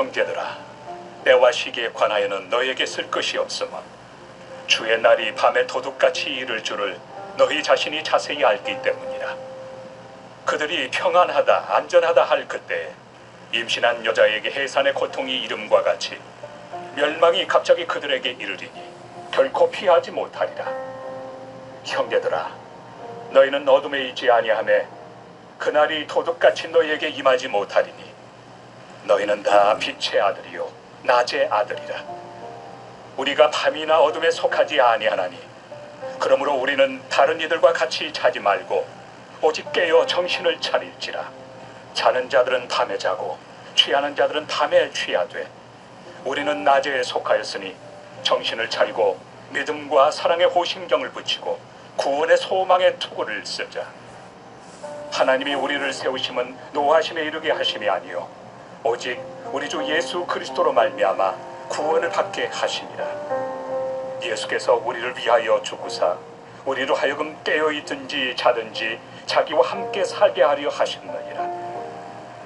형제들아, 때와 시기에 관하여는 너에게 쓸 것이 없으며 주의 날이 밤에 도둑같이 이를 줄을 너희 자신이 자세히 알기 때문이라. 그들이 평안하다, 안전하다 할 그때 임신한 여자에게 해산의 고통이 이름과 같이 멸망이 갑자기 그들에게 이르리니 결코 피하지 못하리라. 형제들아, 너희는 어둠에 있지 아니하매 그날이 도둑같이 너희에게 임하지 못하리니 너희는 다 빛의 아들이요 낮의 아들이라. 우리가 밤이나 어둠에 속하지 아니하나니 그러므로 우리는 다른 이들과 같이 자지 말고 오직 깨어 정신을 차릴지라. 자는 자들은 밤에 자고 취하는 자들은 밤에 취하되 우리는 낮에 속하였으니 정신을 차리고 믿음과 사랑의 호심경을 붙이고 구원의 소망의 투구를 쓰자. 하나님이 우리를 세우심은 노하심에 이르게 하심이 아니요 오직 우리 주 예수 그리스도로 말미암아 구원을 받게 하심이라. 예수께서 우리를 위하여 죽으사 우리로 하여금 깨어 있든지 자든지 자기와 함께 살게 하려 하셨느니라.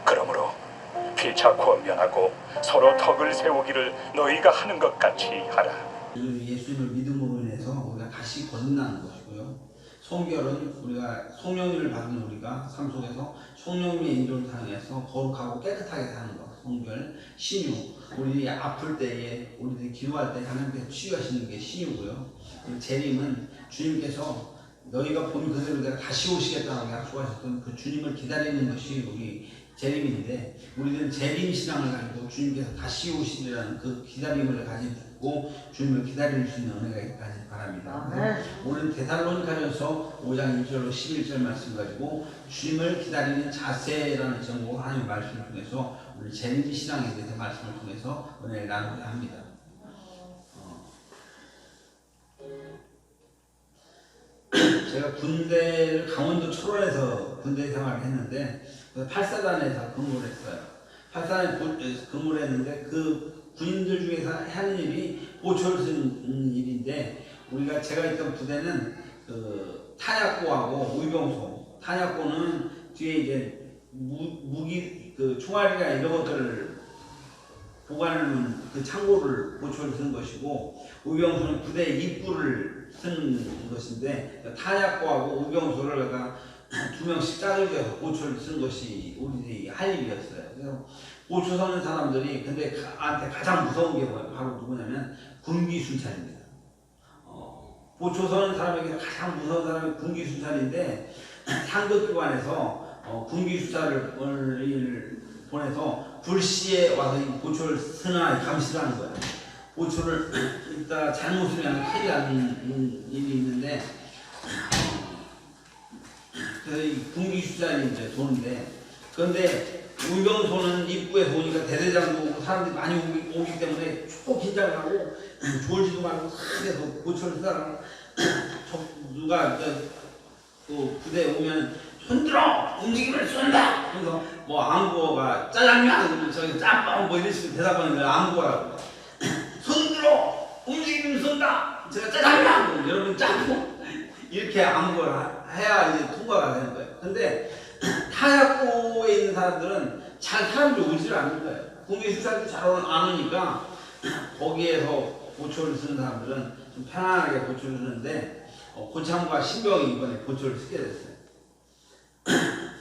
그러므로 피차고 면하고 서로 덕을 세우기를 너희가 하는 것 같이 하라. 예수님을 믿음으로 인해서 우리가 다시 거듭나는 것이고요. 성결은 우리가 성령님을 받은 우리가 삶 속에서 성령님의 인도를 사용해서 거룩하고 깨끗하게 사는 것. 성결, 신유. 우리 아플 때에 우리들이 기도할 때 하나님께서 치유하시는 게 신유고요. 그리고 재림은 주님께서 너희가 본 그대로 내가 다시 오시겠다고 약속하셨던 그 주님을 기다리는 것이 우리 재림인데 우리는 재림 신앙을 가지고 주님께서 다시 오시리라는 그 기다림을 가 지고 주님을 기다릴 수 있는 은혜가 있기를 바랍니다. 아멘. 오늘 데살로니가전서 5장 1절로 11절 말씀 가지고 주님을 기다리는 자세라는 제목 하나님의 말씀을 통해서 우리 재림 신앙에 대해서 말씀을 통해서 은혜를 나누고자 합니다. 어. 제가 군대를 강원도 철원에서 군대 생활을 했는데 그 팔사단에서 근무를 했어요. 팔사단에 군- 근무를 했는데 그 군인들 중에서 하는 일이 보초를 쓰는 일인데 우리가 제가 있던 부대는 그 탄약고하고 의병소 탄약고는 뒤에 이제 무, 무기 그 총알이나 이런 것들을 보관하는 그 창고를 보초를 쓰는 것이고 의병소는 부대 입구를 쓰는 것인데 탄약고하고 의병소를 갖다 두 명씩 짝을 지어서 보초를 쓰는 것이 우리들이 할 일이었어요. 그래서 보초 서는 사람들이 근데 나한테 가장 무서운 게? 바로 누구냐면 군기순찰입니다. 어, 보초 서는 사람에게 가장 무서운 사람이 군기순찰인데 상급기관에서 어, 군기수사를 보내서 불시에 와서 이 보초를 선하게 감시를 하는 거예요. 보초를 이따 잘못을 하면 큰일 나는 일이 있는데 저희 군기수사님 이제 도는데 그런데 우병소는 입구에서 오니까 대대장도 사람들이 많이 오기, 오기 때문에 초 긴장을 하고 졸지도 말고 보초를 쓰다가 저 누가 저, 그 부대에 오면 손들어! 움직이면 쏜다! 그래서 뭐 안구어가 짜장면! 저기 짬뽕! 뭐 이런 식으로 대답하는데 안구어라고. 손들어! 움직이면 쏜다! 제가 짜장면! 여러분 짬뽕! 이렇게 안구어를 해야 이제 통과가 되는 거예요. 근데 타약고에 있는 사람들은 잘 사람들 오지를 않는 거예요 공개 수사도 잘 아느니까 거기에서 보초를 쓰는 사람들은 좀 편안하게 보초를 쓰는데 어, 고참과 신병이 이번에 보초를 쓰게 됐어요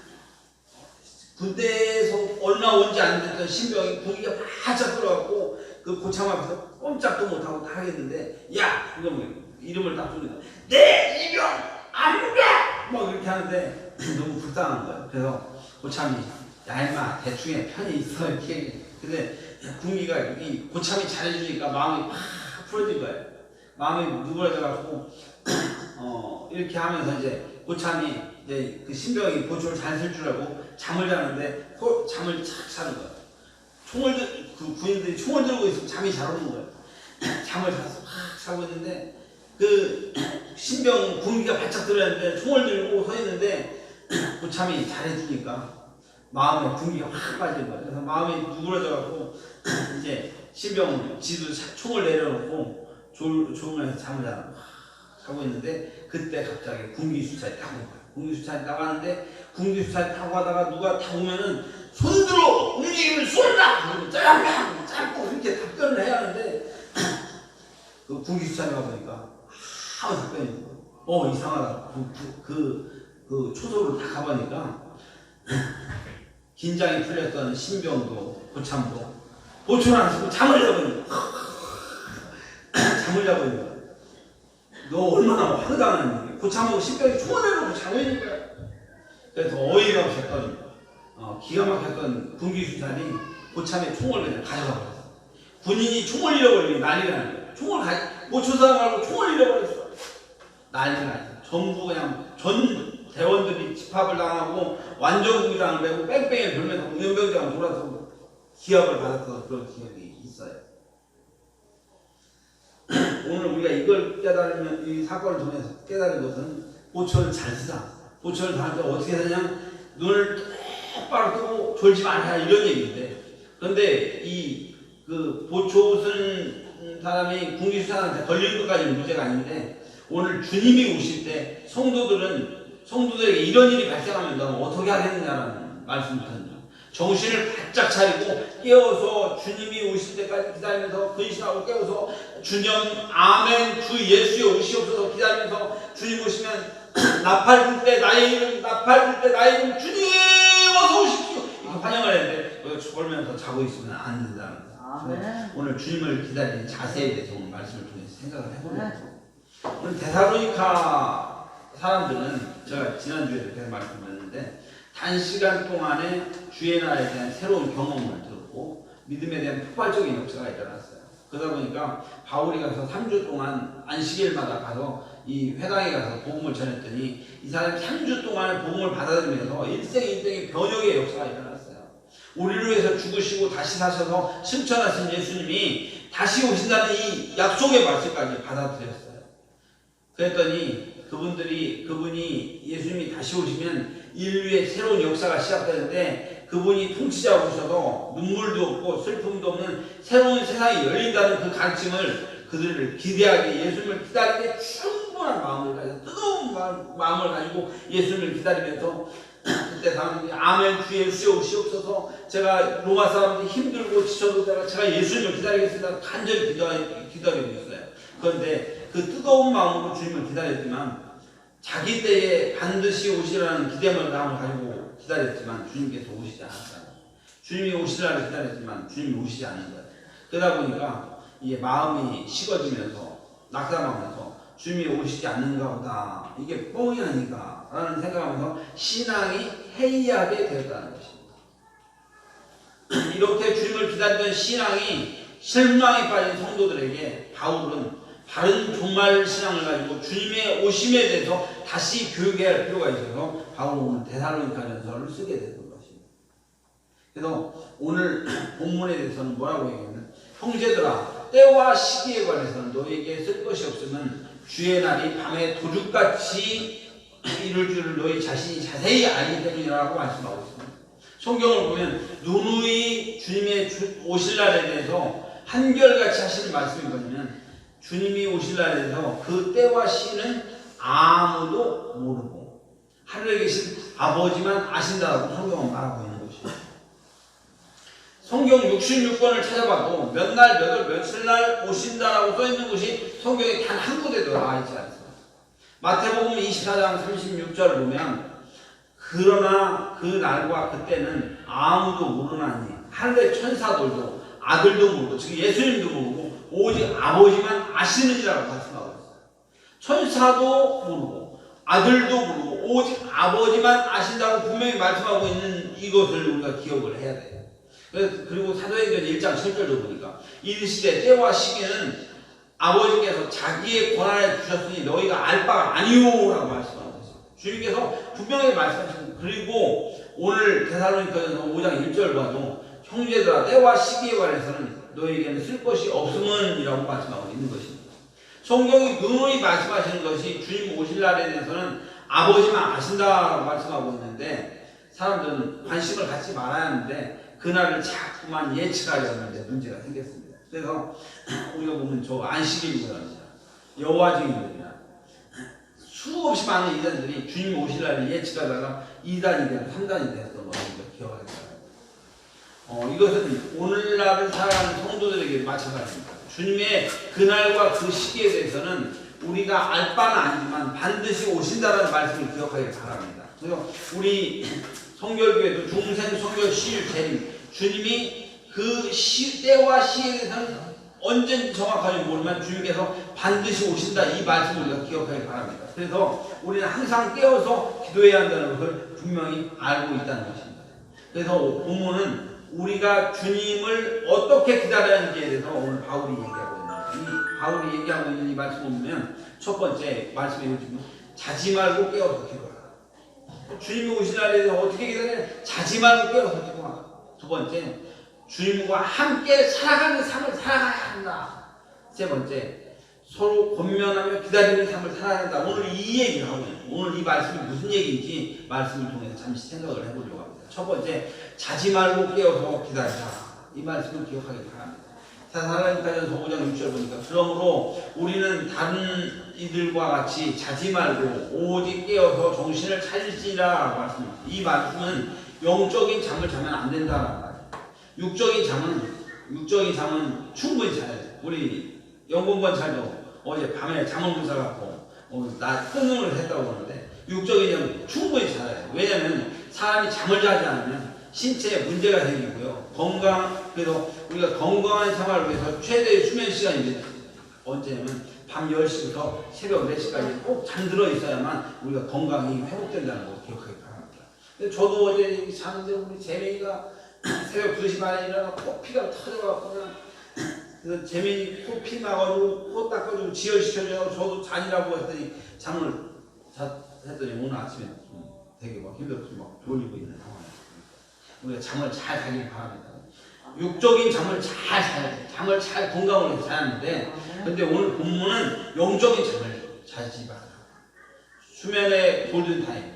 군대에서 얼마 온지 안 됐던 신병이 분위기가 바짝 들어갖고 그 고참 앞에서 꼼짝도 못하고 다 하겠는데 야! 이거 뭐 이름을 딱 부르니까 내 이병 아무가! 막 이렇게 하는데 너무 불쌍한 거예요 그래서 고참이 야 임마 대충에 편히 있어 이렇게. 근데 군기가 이 고참이 잘해주니까 마음이 팍 풀어진 거예요 마음이 누그러져갖고 어 이렇게 하면서 이제 고참이 이제 그 신병이 보초를 잘 쓸 줄 알고 잠을 자는데 호, 잠을 착 자는 거야. 총을 들, 그 군인들이 총을 들고 있으면 잠이 잘 오는 거야. 잠을 자서 확 자고 있는데 그 신병 군기가 바짝 들어있는데 총을 들고 서 있는데 고참이 잘해주니까 마음에 군기가 확 빠진 거야. 그래서 마음이 누그러져갖고 이제 신병 지도 차- 총을 내려놓고 졸, 졸면서 잠을 자는. 자고 있는데 그때 갑자기 군기 수차에 타고 온 거야. 군기 수차에 나가는데 군기 수차에 타고 가다가 누가 타고 오면은 손들어 움직이면 쏜다! 짱! 짱고 이렇게 답변을 해야 하는데 그 군기수사에 가보니까 아무 답변이 없어. 어 이상하다. 그, 그, 그, 그 초소를 다 가보니까 긴장이 풀렸던 신병도 고참도 보초를 안 쓰고 잠을 자버린 거야. 잠을 자버린 거야. 너 얼마나 황당한 고참하고 신병이 자고 있는 거야. 그래서 어이가 없었던 어, 기가 막혔던 군기수사니 고참의 총을 그냥 가져가 버렸어. 군인이 총을 잃어버리니 난리가 난 거야. 총을 가, 뭐 조사하고 총을 잃어버렸어. 난리가 났어. 전부 그냥 전 대원들이 집합을 당하고 완전 구당을 내고 뺑뺑이 돌면서 우연병장 돌아서 기합을 받았던 그런 기억이 있어요. 오늘 우리가 이걸 깨달으면 이 사건을 통해서 깨달은 것은 보초를 잘 쓰자. 보초를 다할 때 어떻게 하냐? 눈을 똑바로 뜨고 졸지 말아야 이런 얘기인데 그런데 이 그 보초 쓴 사람이 군기수사한테 걸리는 것까지는 문제가 아닌데 오늘 주님이 오실 때 성도들은 성도들에게 이런 일이 발생하면 너는 어떻게 하겠느냐라는 말씀을 드립니다. 정신을 바짝 차리고 깨어서 주님이 오실 때까지 기다리면서 근신하고 깨어서 주님 아멘 주 예수의 오시옵소서 기다리면서 주님 오시면 나팔 불때 나의 이름 나팔 불때 나의 이름 주님 어서 오십시오 이렇게 환영을 했는데 너 졸면서 자고 있으면 안 된다는 거예요. 오늘 주님을 기다리는 자세에 대해서 오늘 말씀을 통해서 생각을 해보는 네. 오늘 데살로니카 사람들은 제가 지난주에 계속 말씀드렸는데 단시간 동안에 주의 나라에 대한 새로운 경험을 들었고 믿음에 대한 폭발적인 역사가 일어났어요. 그러다 보니까 바울이 가서 3주 동안 안식일마다 가서 이 회당에 가서 복음을 전했더니 이 사람이 3주 동안에 복음을 받아들이면서 일생 일생의 변혁의 역사가 일어났어요. 우리를 위해서 죽으시고 다시 사셔서 승천하신 예수님이 다시 오신다는 이 약속의 말씀까지 받아들였어요. 그랬더니 그분들이 그분이 예수님이 다시 오시면 인류의 새로운 역사가 시작되는데 그분이 통치자 오셔서 눈물도 없고 슬픔도 없는 새로운 세상이 열린다는 그 가르침을 그들을 기대하게 예수님을 기다리게 충분한 마음을 가지고 뜨거운 마- 마음을 가지고 예수님을 기다리면서 그때 사람들이 아멘 주 예수여 오시옵소서. 제가 로마 사람들이 힘들고 지쳐도 제가 제가 예수님을 기다리겠습니다. 간절히 기도, 기다리고 있어요. 그런데 그 뜨거운 마음으로 주님을 기다렸지만 자기 때에 반드시 오시라는 기대감을 가지고 기다렸지만 주님께서 오시지 않았어요. 주님이 오시라를 기다렸지만 주님이 오시지 않는 거예요. 그러다 보니까 이게 마음이 식어지면서 낙담하면서 주님이 오시지 않는가 보다. 이게 뻥이 아닌가 라는 생각하면서 신앙이 해이하게 되었다는 것입니다. 이렇게 주님을 기다리던 신앙이 실망에 빠진 성도들에게 바울은 바른 종말 신앙을 가지고 주님의 오심에 대해서 다시 교육해야 할 필요가 있어서 바울은 오늘 데살로니가전서를 쓰게 되는 것입니다. 그래서 오늘 본문에 대해서는 뭐라고 얘기하냐면 형제들아 때와 시기에 관해서는 너에게 쓸 것이 없으면 주의 날이 밤에 도둑같이 이룰 줄을 너희 자신이 자세히 알기 때문이라고 말씀하고 있습니다. 성경을 보면 누누이 주님의 주- 오실 날에 대해서 한결같이 하시는 말씀이 뭐냐면 주님이 오실 날에 대해서 그 때와 시는 아무도 모르고 하늘에 계신 아버지만 아신다라고 성경은 말하고 있는 것입니다. 성경 66권을 찾아봐도 몇 날, 몇 월, 며칠 날 오신다라고 써 있는 곳이 성경에 단 한 군데도 나와 있지 않습니다. 마태복음 24장 36절을 보면 그러나 그 날과 그 때는 아무도 모르나니 하늘의 천사들도 아들도 모르고 즉 예수님도 모르고 오직 아버지만 아시느니라고 말씀하고 있어요. 천사도 모르고 아들도 모르고 오직 아버지만 아신다고 분명히 말씀하고 있는 이것을 우리가 기억을 해야 돼요. 그리고 사도행전 1장 7절도 보니까 이르시되 때와 시기는 아버지께서 자기의 권한에 주셨으니 너희가 알 바가 아니오라고 말씀하고 있어요. 주님께서 분명히 말씀하시고 그리고 오늘 데살로니가전서 5장 1절 봐도 형제들아 때와 시기에 관해서는 너희에게는 쓸 것이 없음은이라고 말씀하고 있는 것입니다. 성경이 누누이 말씀하시는 것이 주님 오실 날에 대해서는 아버지만 아신다라고 말씀하고 있는데 사람들은 관심을 갖지 말아야 하는데 그날을 자꾸만 예측하려는데 문제가 생겼습니다. 그래서 우리가 보면 저 안식일이라든지 여호와 증인들이나 수없이 많은 이단들이 주님 오실 날을 예측하다가 2단이 되고 3단이 되었던 됩니다. 어, 이것은 오늘날을 살아가는 성도들에게 마찬가지입니다. 주님의 그날과 그 시기에 대해서는 우리가 알 바는 아니지만 반드시 오신다는 말씀을 기억하길 바랍니다. 그래서 우리 성결교회도 중생 성결 시일 재림 주님이 그 시, 때와 시에 대해서는 언제인지 정확하게 모르지만 주님께서 반드시 오신다 이 말씀을 우리가 기억하길 바랍니다. 그래서 우리는 항상 깨어서 기도해야 한다는 것을 분명히 알고 있다는 것입니다. 그래서 본문은 우리가 주님을 어떻게 기다려야 하는지에 대해서 오늘 바울이 얘기하고 있는 이 바울이 얘기하고 있는 이 말씀을 보면 첫 번째 말씀에 보시면 자지 말고 깨어서 기도하라. 주님이 오신 날에 대해서 어떻게 기다려야 자지 말고 깨어서 기도하라. 두 번째 주님과 함께 살아가는 삶을 살아가야 한다. 세 번째 서로 권면하며 기다리는 삶을 살아야 한다. 오늘 이 얘기를 하고 오늘 이 말씀이 무슨 얘기인지 말씀을 통해서 잠시 생각을 해보려고 합니다. 첫 번째 자지 말고 깨어서 기다리라. 이 말씀을 기억하기 바랍니다. 사사라니까전서 5장 6절 보니까 그러므로 우리는 다른 이들과 같이 자지 말고 오직 깨어서 정신을 차릴지라 말씀입니다. 이 말씀은 영적인 잠을 자면 안 된다는 말이에요. 육적인 잠은 육적인 잠은 충분히 자야 돼. 우리 영공관 잘도 어제 밤에 잠을 못 자갖고 어, 나 끊음을 했다고 하는데 육적인 잠은 충분히 자야 돼. 왜냐면 사람이 잠을 자지 않으면 신체에 문제가 생기고요. 건강 그래서 우리가 건강한 생활을 위해서 최대의 수면 시간이 언제냐면 밤 10시부터 새벽 4시까지 꼭 잠들어 있어야만 우리가 건강이 회복된다는 걸 기억하기 바랍니다. 근데 저도 어제 자는데 우리 재명이가 새벽 2시 반에 일어나 코피가 터져갖고 그냥 그래서 재민이 코피 나가지고 코 닦아주고 지혈시켜줘서 저도 잔이라고 했더니 잠을 자, 했더니 오늘 아침에 좀 되게 막 힘들어서 막 졸리고 있는 상황이었습니다. 우리가 잠을 잘 자길 바랍니다. 육적인 잠을 잘 자야 돼. 잠을 잘 건강으로 해서 자는데 근데 오늘 본문은 영적인 잠을 자지 마라. 수면의 골든타임.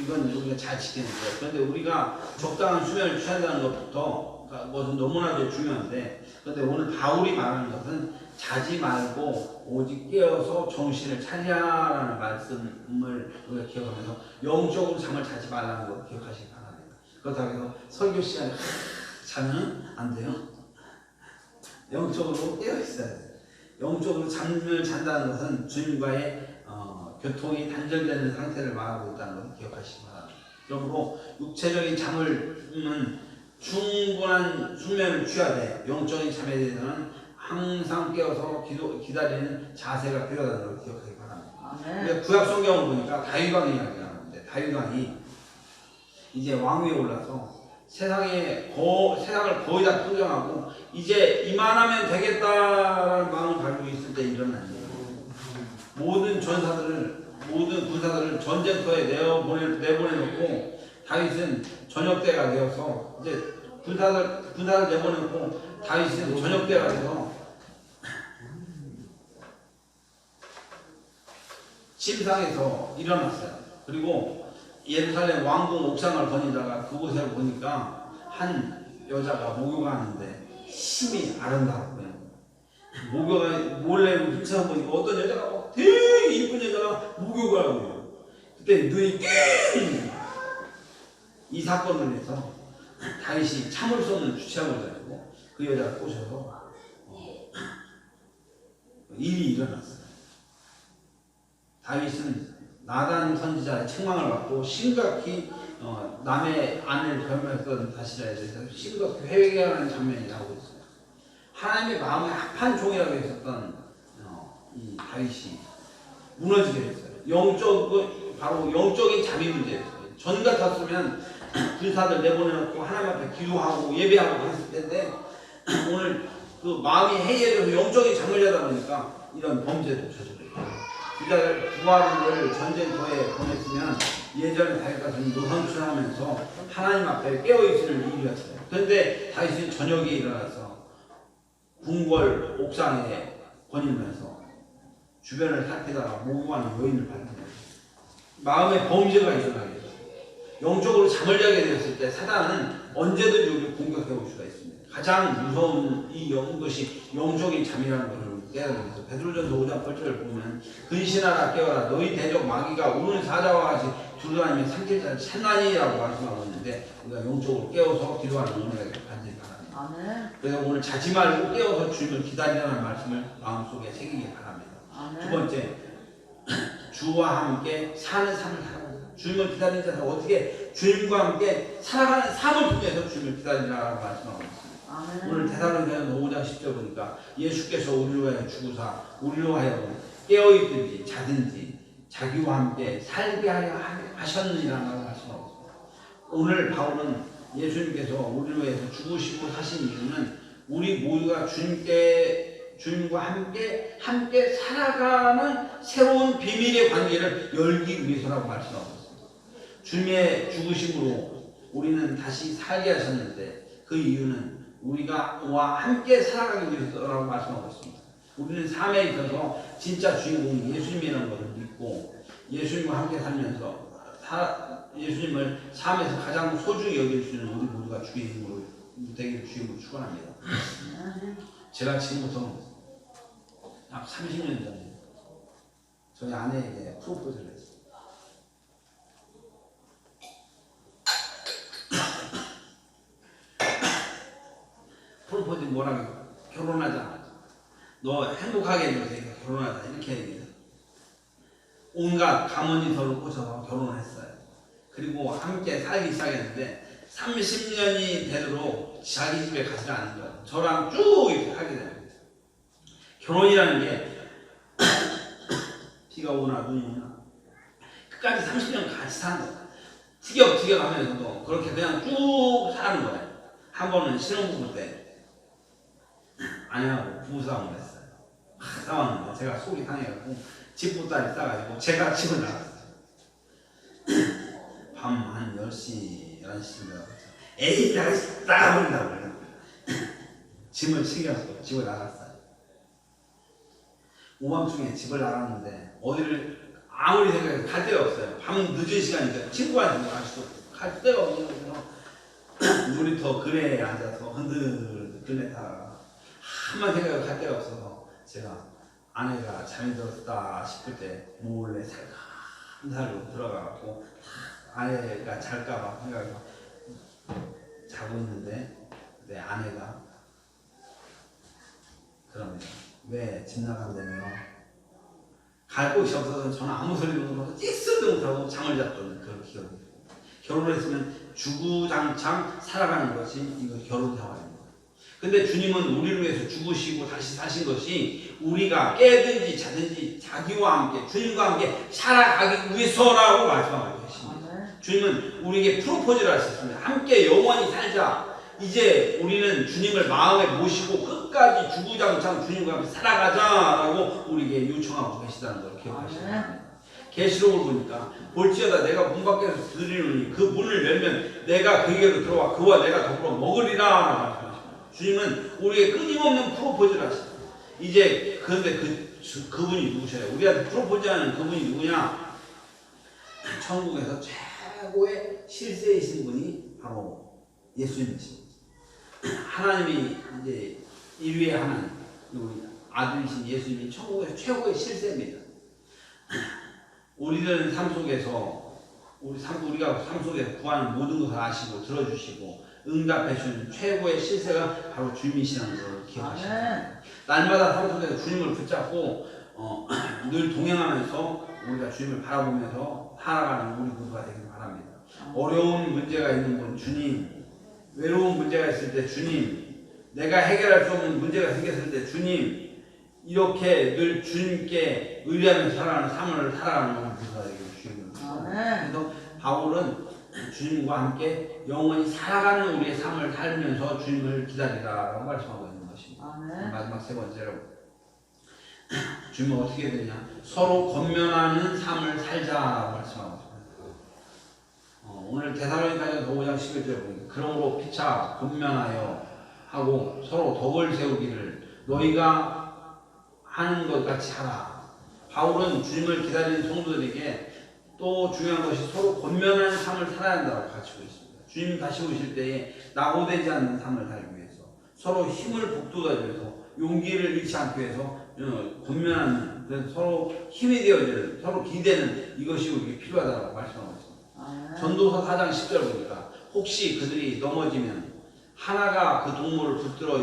이건 우리가 잘 지키는 거예요. 그런데 우리가 적당한 수면을 취한다는 것부터 그러니까 것은 너무나도 중요한데 그런데 오늘 바울이 말하는 것은 자지 말고 오직 깨어서 정신을 차리라라는 말씀을 기억하면서 영적으로 잠을 자지 말라는 걸 기억하시기 바랍니다. 그렇다고 설교 시간에 자면 안 돼요. 영적으로 깨어 있어야 돼요. 영적으로 잠을 잔다는 것은 주님과의 어, 교통이 단절되는 상태를 말하고 있다는 것을 기억하시기 바랍니다. 그러므로 육체적인 잠을은 충분한 숙면을 취하되 영적인 잠에 대해서는 항상 깨어서 기도, 기다리는 자세가 필요하다는 걸 기억하기 바랍니다. 아멘. 근데 구약 성경을 보니까 다윗왕의 이야기가 나오는데 다윗왕이 이제 왕위에 올라서 세상에 거, 세상을 거의 다 평정하고 이제 이만하면 되겠다라는 마음을 가지고 있을 때 일어난 일이에요. 모든 전사들을 모든 군사들을 전쟁터에 내어보내 내보내놓고 다윗은 저녁 때가 되어서 이제 군사들 군사를 내보내놓고 다윗은 저녁 때가 돼서 침상에서 일어났어요. 그리고 예루살렘 왕궁 옥상을 거니다가 그곳에 보니까 한 여자가 목욕하는데 심히 아름다웠고요. 목욕을 몰래 훔쳐 보니까 어떤 여자가 막 되게 이쁜 여자가 목욕을 하고 있어요. 그때 눈이 띵! 이 사건을 해서 다윗이 참을 수 없는 주체함을 가지고 그 여자를 꼬셔서 어, 일이 일어났어요. 다윗은 나단 선지자의 책망을 받고 심각히 어, 남의 아내를 변명했던 다시자에 대해서 심각히 회개하는 장면이 나오고 있어요. 하나님의 마음에 합한 종이라고 했었던 어, 이 다윗이 무너지게 됐어요. 영적 그 바로 영적인 자비 문제였어요. 전 같았으면 군사들 내보내놓고 하나님 앞에 기도하고 예배하고 했을 텐데 오늘 그 마음이 해이해져서 영적인 잠을 자다 보니까 이런 범죄도 저질러요. 부자를 부하를 전쟁터에 보냈으면 예전에 다윗 같은 노선출하면서 하나님 앞에 깨어있을 일이었어요. 그런데 다윗은 저녁에 일어나서 궁궐 옥상에 거닐면서 주변을 살피다가 목욕하는 여인을 발견해요. 마음에 범죄가 일어나게 돼요. 영적으로 잠을 자게 되었을 때 사단은 언제든지 우리를 공격해 올 수가 있습니다. 가장 무서운 이 영, 것이 영적인 잠이라는 것을 거죠. 베드로전서 5장 8절을 보면 근신하라 깨어라 너희 대적 마귀가 우는 사자와 같이 두루다니며 삼킬자 찬란이라고 말씀하고 있는데 우리가 영적으로 깨어서 기도하는 은혜가 받지 바랍니다. 아멘. 그래서 오늘 자지 말고 깨어서 주님을 기다리라는 말씀을 마음속에 새기기 바랍니다. 두 아멘. 번째 주와 함께 사는 삶을 살아가자. 주님을 기다리는 자는 어떻게 주님과 함께 살아가는 삶을 통해서 주님을 기다리라고 말씀하고 있습니다. 오늘 아멘. 대사로니가는 5장 10절 보니까 예수께서 우리로 하여 죽으사 우리로 하여 깨어있든지 자든지 자기와 함께 살게 하려 하셨느니라고 말씀하고. 오늘 바울은 예수님께서 우리로 해서 죽으시고 사신 이유는 우리 모두가 주님께 주님과 함께 함께 살아가는 새로운 비밀의 관계를 열기 위해서라고 말씀하고 있습니다. 주님의 죽으심으로 우리는 다시 살게 하셨는데 그 이유는 우리가 와 함께 살아가기 위해서라고 말씀하고 있습니다. 우리는 삶에 있어서 진짜 주인공이 예수님이라는 것을 믿고 예수님과 함께 살면서 사- 예수님을 삶에서 가장 소중히 여길 수 있는 우리 모두가 주의 힘으로 되기를 주임으로 축원합니다. 제가 지금부터 약 30년 전에 저희 아내에게 프로포즈를 했어요. 프로포즈 뭐라고 결혼하자. 너 행복하게 해줘서 결혼하자 이렇게 얘기해요. 온갖 가문이서를 꽂혀서 결혼을 했어요. 그리고 함께 살기 시작했는데 30년이 되도록 자기 집에 가지 않은 거예요. 저랑 쭉 이렇게 하게 됩니다. 결혼이라는 게 비가 오나 눈이 오나 끝까지 30년 같이 사는 거예요. 티격티격 하면서도 그렇게 그냥 쭉 사는 거예요. 한 번은 신혼부부 때 아내하고 부부싸움을 했어요. 막 싸웠는데 제가 속이 상해갖고 집보따리 싸가지고 제가 집을 나갔어요. 밤 한 10시, 11시쯤 되었죠. 에이, 나가 그래요. 짐을 챙겨서 집을 나갔어요. 오밤중에 집을 나갔는데 어디를 아무리 생각해도 갈 데가 없어요. 밤 늦은 시간인데 친구한테 갈 수도 없고 갈 데가 없는 거서 놀이터 그네에 앉아서 흔들 그네 타다가 생각해도 갈 데가 없어서 제가 아내가 잠이 들었다 싶을 때 몰래 살살로 들어가고 아내가 잘까봐 생각해서 자고 있는데 내 아내가 그럽니다. 왜 집 나간다며? 갈 곳이 없어서 저는 아무 소리도 못하고 찌스도 못하고 잠을 잤던 그런 기억이 결혼을 했으면 주구장창 살아가는 것이 이거 결혼 생활입니다. 근데 주님은 우리를 위해서 죽으시고 다시 사신 것이 우리가 깨든지 자든지 자기와 함께 주님과 함께 살아가기 위해서라고 말씀하고 계십니다. 아멘. 주님은 우리에게 프로포즈를 하셨습니다. 함께 영원히 살자. 이제 우리는 주님을 마음에 모시고 끝까지 주구장창 주님과 함께 살아가자라고 우리에게 요청하고 계시다는 걸 기억하시기 바랍니다. 계시록을 보니까 볼지어다 내가 문 밖에서 들으리니 그 문을 열면 내가 그에게로 들어와 그와 내가 더불어 먹으리라. 주님은 우리에게 끊임없는 프로포즈를 하십니다. 이제 그런데 그 주- 그분이 누구셔요? 우리한테 프로포즈하는 그분이 누구냐? 천국에서 최고의 실세이신 분이 바로 예수님이십니다. 하나님이 이제 인류의 하나님 아들이신 예수님이 천국에서 최고의 실세입니다. 우리는 삶 속에서 우리 삶 우리가 삶 속에서 구하는 모든 것을 아시고 들어주시고 응답해 주는 최고의 실세가 바로 주님이시라는 걸 기억하시기 바랍니다. 날마다 삶 속에서 주님을 붙잡고 어, 늘 동행하면서 우리가 주님을 바라보면서 살아가는 우리 모두가 되길 바랍니다. 어려운 문제가 있는 분 주님, 외로운 문제가 있을 때 주님, 내가 해결할 수 없는 문제가 생겼을 때 주님, 이렇게 늘 주님께 의뢰하면서 살아가는 삶을 살아가는 우리 모두가 되길 주님을 아멘. 그래서 바울은 주님과 함께 영원히 살아가는 우리의 삶을 살면서 주님을 기다리라라고 말씀하고 있는 것입니다. 아멘. 마지막 세 번째로 주님은 어떻게 되냐 서로 권면하는 삶을 살자라고 말씀하고 있습니다. 어, 오늘 대사로니까서 5장 11절 보니까 그러므로 피차 권면하여 하고 서로 덕을 세우기를 너희가 하는 것 같이 하라. 바울은 주님을 기다리는 성도들에게 또 중요한 것이 서로 권면하는 삶을 살아야 한다고 가르치고 있습니다. 주님 다시 오실 때에 낙오되지 않는 삶을 살기 위해서 서로 힘을 북돋아주면서 용기를 잃지 않기 위해서 어, 권면하는 그래서 서로 힘이 되어지는 서로 기대는 이것이 우리에게 필요하다고 말씀하고 있습니다. 아, 전도서 4장 10절 보니까 혹시 그들이 넘어지면 하나가 그 동물을 붙들어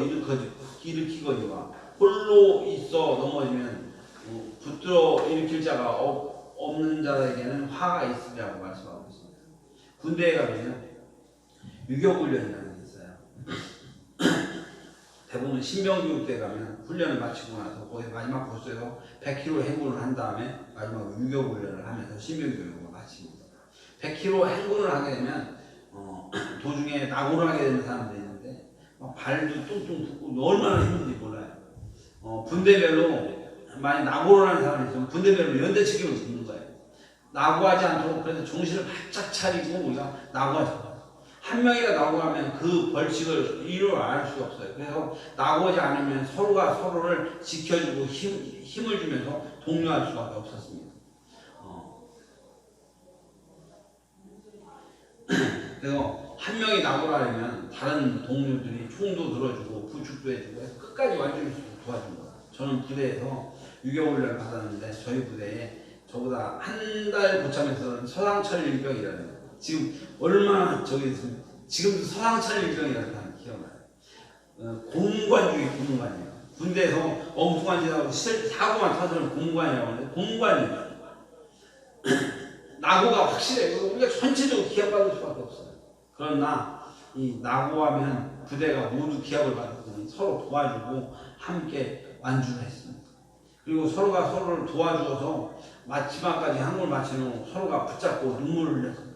일으키거니와 홀로 있어 넘어지면 어, 붙들어 일으킬 자가 없, 없는 자에게는 화가 있으리라고 말씀하고 있습니다. 군대에 가면 유격훈련이라는 게 있어요. 대부분 신병교육대 가면 훈련을 마치고 나서 거기 마지막 코스에서 100km 행군을 한 다음에 마지막 유격훈련을 하면서 신병교육을 마칩니다. 100km 행군을 하게 되면 어, 도중에 낙오를 하게 되는 사람들이 있는데 막 발도 뚱뚱 붓고 얼마나 힘든지 몰라요. 어, 분대별로 많이 낙오를 하는 사람이 있으면 분대별로 연대책임을 묻는 거예요. 낙오하지 않도록 그래서 정신을 바짝 차리고 우리가 않아요. 한 명이가 낙오하면 그 벌칙을 이루 알 수가 없어요. 그래서 낙오하지 않으면 서로가 서로를 지켜주고 힘, 힘을 주면서 독려할 수밖에 없었습니다. 어. 그래서 한 명이 낙오를 하려면 다른 동료들이 총도 들어주고 부축도 해주고 끝까지 완전히 도와준 거예요. 저는 부대에서 유격훈련을 받았는데 저희 부대에 저보다 한 달 고참에서는 서상철 일병이라는. 지금 얼마나 저기 지금도 서상철 일병이라는 사람이 기억나요. 어, 공무관 중에 공무관이에요. 군대에서 엉뚱한 짓 하고 실- 사고만 터지는 공무관이라고 하는데 공무관이에요. 낙오가 확실해요. 우리가 전체적으로 기합받을 수밖에 없어요. 그러나 이 낙오하면 부대가 모두 기합을 받고 서로 도와주고 함께 완주를 했습니다. 그리고 서로가 서로를 도와주어서 마지막까지 한국을 마치는 서로가 붙잡고 눈물을 흘렸습니다.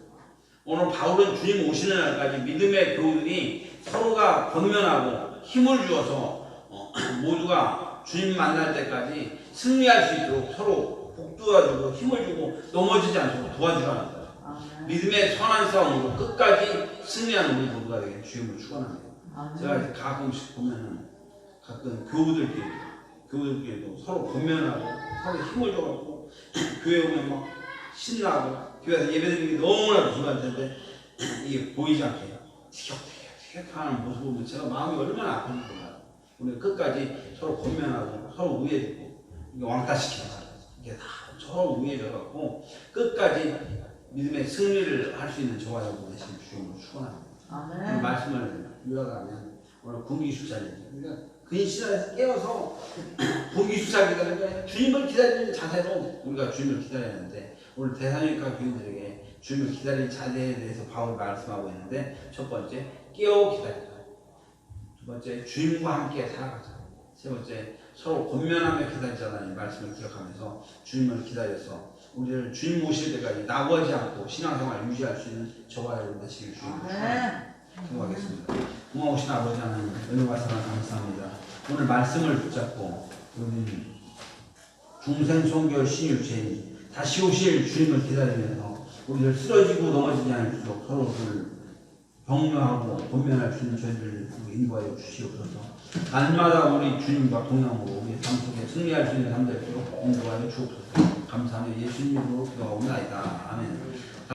오늘 바울은 주님 오시는 날까지 믿음의 교우들이 서로가 권면하고 힘을 주어서 어, 모두가 주님 만날 때까지 승리할 수 있도록 서로 복도와주고 힘을 주고 넘어지지 않도록 도와주라는 거예요. 믿음의 선한 싸움으로 끝까지 승리하는 우리 모두가 되게 주임을 축원합니다. 제가 가끔씩 보면은 가끔 교우들끼리 교우들끼리도 서로 권면하고 서로 힘을 줘갖고 교회 오면 막 신나고 교회에서 예배드리는 게 너무나 텐데 이게 보이지 않게 티격태격 티격하는 모습을 보면 제가 마음이 얼마나 아픈지 몰라요. 우리 끝까지 서로 권면하고 서로 우애되고 왕따시키는 거예요. 이게 다 서로 우애져갖고 끝까지 믿음의 승리를 할 수 있는 저와 여러분 되신 주님을 축원합니다. 오늘 아멘. 말씀을 요약하면 오늘 군기 수사입니다. 그러니까 근시간에서 깨어서 군기 수사 기다리는 거예요. 주님을 기다리는 자세로 우리가 주님을 기다려야 하는데 오늘 대사님과 교인들에게 주님을 기다리는 자세에 대해서 바울 말씀하고 있는데 첫 번째 깨어 기다리자. 두 번째 주님과 함께 살아가자. 세 번째 서로 권면하며 기다리자라는 말씀을 기억하면서 주님을 기다려서 우리를 주님 오실 때까지 나고하지 않고 신앙생활 유지할 수 있는 저와 여러분 되시길 주님을 축원합니다. 기도하겠습니다. 고마우신 아버지 하나님 은혜와 사랑 감사합니다. 오늘 말씀을 붙잡고 우리 중생 성결 신유체인 다시 오실 주님을 기다리면서 우리를 쓰러지고 넘어지지 않을수록 서로 를 격려하고 권면할 수 있는 저희들 인도하여 주시옵소서. 날마다 우리 주님과 동행으로 우리 삶 속에 승리할 수 있는 삶 되도록 인도하여 주옵소서. 감사하며 예수님으로 기도하옵나이다. 아멘.